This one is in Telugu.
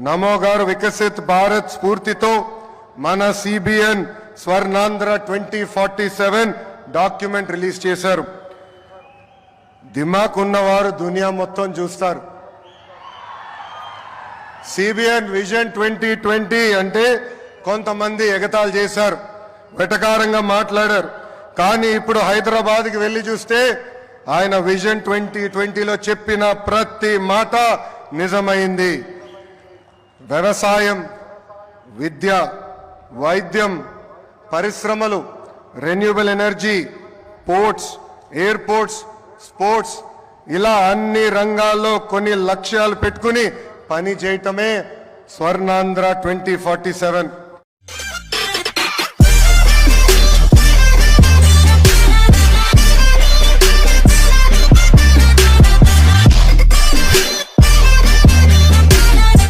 నమో గారు వికసిత్ భారత్ స్ఫూర్తితో మన CBN Swarnandhra twenty forty seven document release చేశారు. దిమాక్ ఉన్నవారు దునియా మొత్తం చూస్తారు. సిబిఎన్ విజన్ ట్వంటీ ట్వంటీ అంటే కొంతమంది ఎగతాలు చేశారు. వెటకారంగా మాట్లాడారు. కానీ ఇప్పుడు హైదరాబాద్కి వెళ్ళి చూస్తే ఆయన విజన్ ట్వంటీ ట్వంటీలో చెప్పిన ప్రతి మాట నిజమైంది. వ్యవసాయం విద్య వైద్యం పరిశ్రమలు renewable energy ports airports sports ఇలా అన్ని రంగాల్లో కొన్ని లక్ష్యాలు పెట్టుకుని పని చేయటమే స్వర్ణాంధ్ర ట్వంటీ ఫార్టీ సెవెన్